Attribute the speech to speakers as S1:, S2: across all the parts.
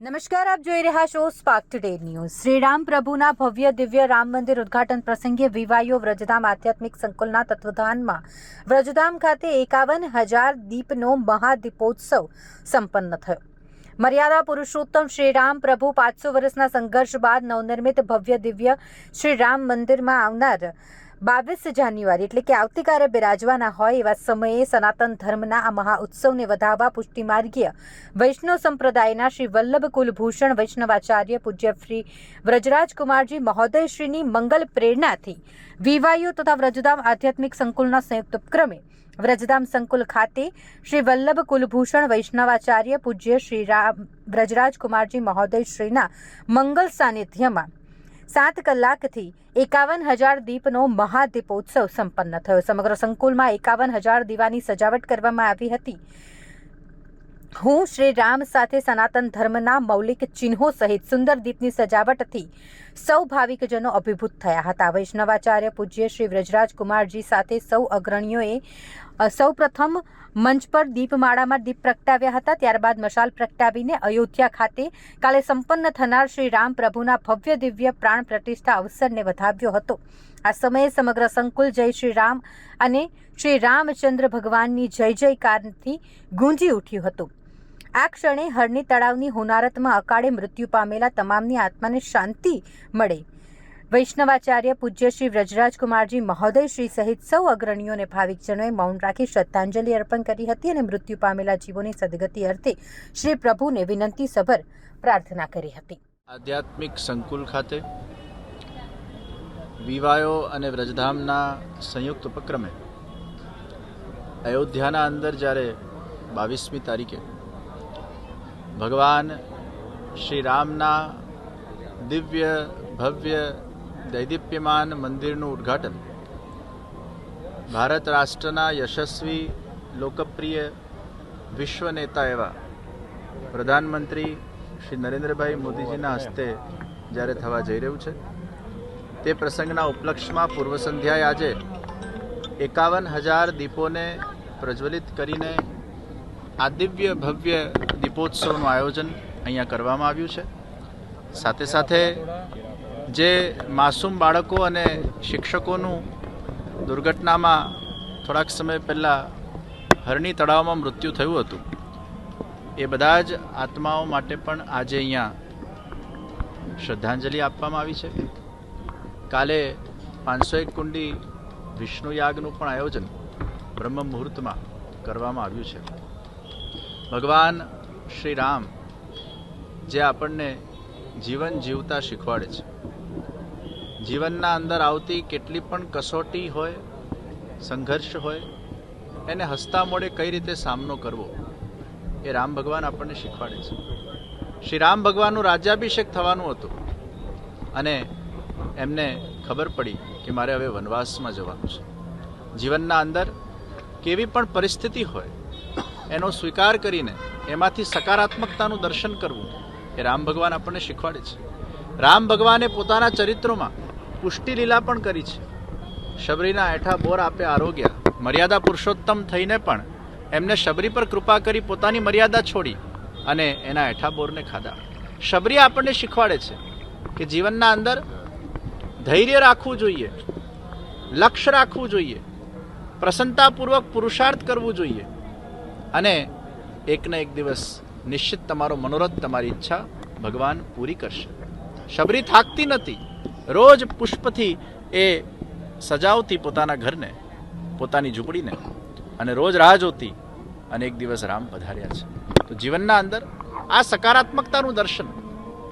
S1: નમસ્કાર, આપ જોઈ રહ્યા છો સ્પાર્ક ટુડે ન્યૂઝ શ્રીરામ પ્રભુના ભવ્ય, દિવ્ય રામ મંદિર ઉદ્ઘાટન પ્રસંગે વિવાયો વ્રજધામ આધ્યાત્મિક સંકુલના તત્વધાનમાં વ્રજધામ ખાતે એકાવન હજાર દીપનો મહાદીપોત્સવ સંપન્ન થયો. મર્યાદા પુરુષોત્તમ શ્રીરામ પ્રભુ પાંચસો વર્ષના સંઘર્ષ બાદ નવનિર્મિત ભવ્ય, દિવ્ય શ્રી રામ મંદિરમાં આવનાર બાવીસ જાન્યુઆરી એટલે કે આવતીકાલે બિરાજવાના હોય એવા સમયે સનાતન ધર્મના આ મહાઉત્સવને વધાવવા પુષ્ટિમાર્ગીય વૈષ્ણવ સંપ્રદાયના શ્રી વલ્લભ કુલભૂષણ વૈષ્ણવાચાર્ય પૂજ્ય શ્રી વ્રજરાજકુમારજી મહોદયશ્રીની મંગલ પ્રેરણાથી વિવાયુ તથા વ્રજધામ આધ્યાત્મિક સંકુલના સંયુક્ત ઉપક્રમે વ્રજધામ સંકુલ ખાતે શ્રી વલ્લભ કુલભૂષણ વૈષ્ણવાચાર્ય પૂજ્ય શ્રી રામ વ્રજરાજકુમારજી મહોદયશ્રીના મંગલ સાનિધ્યમાં સાત કલાકથી એકાવન હજાર દીપનો મહાદીપોત્સવ સંપન્ન થયો. સમગ્ર સંકુલમાં એકાવન હજાર દીવાની સજાવટ કરવામાં આવી હતી. હું શ્રી રામ સાથે સનાતન ધર્મના મૌલિક ચિહ્નો સહિત સુંદર દીપની સજાવટથી સૌ ભાવિકજનો અભિભૂત થયા હતા. વૈષ્ણવાચાર્ય પૂજ્ય શ્રી વ્રજરાજ કુમારજી સાથે સૌ અગ્રણીઓએ અ, સૌ પ્રથમ મંચ પર દીપમાળામાં દીપ પ્રગટાવ્યા હતા. ત્યારબાદ મશાલ પ્રગટાવીને અયોધ્યા ખાતે કાલે સંપન્ન થનાર શ્રી રામ પ્રભુના ભવ્ય દિવ્ય પ્રાણ પ્રતિષ્ઠા અવસરને વધાવ્યો હતો. આ સમયે સમગ્ર સંકુલ જય શ્રી રામ અને શ્રી રામચંદ્ર ભગવાનની જય જયકારથી ગુંજી ઉઠ્યું હતું. આ ક્ષણે હરણી તળાવની હોનારતમાં અકાળે મૃત્યુ પામેલા તમામની આત્માને શાંતિ મળે. વૈષ્ણવાચાર્ય પૂજ્ય શ્રી વ્રજરાજકુમારજી મહોદય શ્રી સહિત સૌ અગ્રણીઓને ભાવિકજનોએ મૌન રાખી શ્રદ્ધાંજલિ અર્પણ કરી હતી અને મૃત્યુ પામેલા જીવોની સદગતિ અર્થે શ્રી પ્રભુને વિનંતી સભર પ્રાર્થના કરી હતી.
S2: આધ્યાત્મિક સંકુલ ખાતે વિવાયો અને વ્રજધામના સંયુક્ત ઉપક્રમે અયોધ્યાના અંદર જ્યારે બાવીસમી તારીખે ભગવાન શ્રી રામના દિવ્ય, ભવ્ય દૈદીપ્યમાન મંદિરનું ઉદ્ઘાટન. ભારત રાષ્ટ્રના યશસ્વી, લોકપ્રિય વિશ્વ નેતા એવા પ્રધાનમંત્રી શ્રી નરેન્દ્રભાઈ મોદીજીના હસ્તે જ્યારે થવા જઈ રહ્યું છે, તે પ્રસંગના ઉપલક્ષમાં પૂર્વ સંધ્યાએ આજે એકાવન હજાર દીપોને પ્રજ્વલિત કરીને આ દિવ્ય ભવ્ય દીપોત્સવનું આયોજન અહીંયા કરવામાં આવ્યું છે. સાથે સાથે જે માસૂમ બાળકો અને શિક્ષકોનું દુર્ઘટનામાં થોડાક સમય પહેલાં હરણી તળાવમાં મૃત્યુ થયું હતું. એ બધા જ આત્માઓ માટે પણ આજે અહીંયા શ્રદ્ધાંજલિ આપવામાં આવી છે. કાલે પાંચસો એક કુંડી વિષ્ણુ યાગનું પણ આયોજન બ્રહ્મ મુહૂર્તમાં કરવામાં આવ્યું છે. ભગવાન શ્રી રામ જે આપણને જીવન જીવતા શીખવાડે છે. જીવનના અંદર આવતી કેટલી પણ કસોટી હોય, સંઘર્ષ હોય, એને હસતા મોડે કઈ રીતે સામનો કરવો, એ રામ ભગવાન આપણને શીખવાડે છે. શ્રી રામ ભગવાનનું રાજ્યાભિષેક થવાનું હતું અને એમને ખબર પડી કે મારે હવે વનવાસમાં જવાનું છે. જીવનના અંદર કેવી પણ પરિસ્થિતિ હોય, એનો સ્વીકાર કરીને એમાંથી સકારાત્મકતાનું દર્શન કરવું, એ રામ ભગવાન આપણને શીખવાડે છે. રામ ભગવાને પોતાના ચરિત્રોમાં પુષ્ટિ લીલા પણ કરી છે. શબરીના એઠા બોર આપે આરોગ્ય. મર્યાદા પુરુષોત્તમ થઈને પણ એમને શબરી પર કૃપા કરી પોતાની મર્યાદા છોડી અને એના એઠા બોરને ખાધા. શબરી આપણને શીખવાડે છે કે જીવનના અંદર ધૈર્ય રાખવું જોઈએ, લક્ષ્ય રાખવું જોઈએ, પ્રસન્નતાપૂર્વક પુરુષાર્થ કરવું જોઈએ અને એકને એક દિવસ નિશ્ચિત તમારો મનોરથ, તમારી ઈચ્છા ભગવાન પૂરી કરશે. શબરી થાકતી નથી. રોજ પુષ્પથી એ સજાવતી પોતાના ઘરને, પોતાની ઝૂંપડીને અને રોજ રાહ જોતી અને એક દિવસ રામ પધાર્યા છે. તો જીવનના અંદર આ સકારાત્મકતાનું દર્શન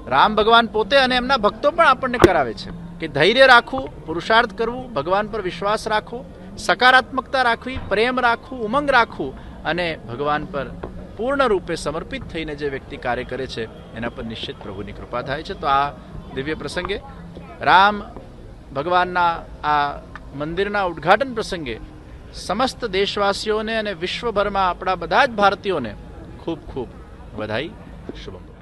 S2: રામ ભગવાન પોતે અને એમના ભક્તો પણ આપણને કરાવે છે કે ધૈર્ય રાખવું, પુરુષાર્થ કરવું, ભગવાન પર વિશ્વાસ રાખવો, સકારાત્મકતા રાખવી, પ્રેમ રાખવું, ઉમંગ રાખવું અને ભગવાન પર પૂર્ણ રૂપે સમર્પિત થઈને જે વ્યક્તિ કાર્ય કરે છે એના પર નિશ્ચિત પ્રભુની કૃપા થાય છે. તો આ દિવ્ય પ્રસંગે રામ ભગવાનના આ મંદિરના ઉદ્ઘાટન પ્રસંગે સમસ્ત દેશવાસીઓને અને વિશ્વભરમાં આપણા બધા જ ભારતીયોને ખૂબ ખૂબ વધાઈ શુભમ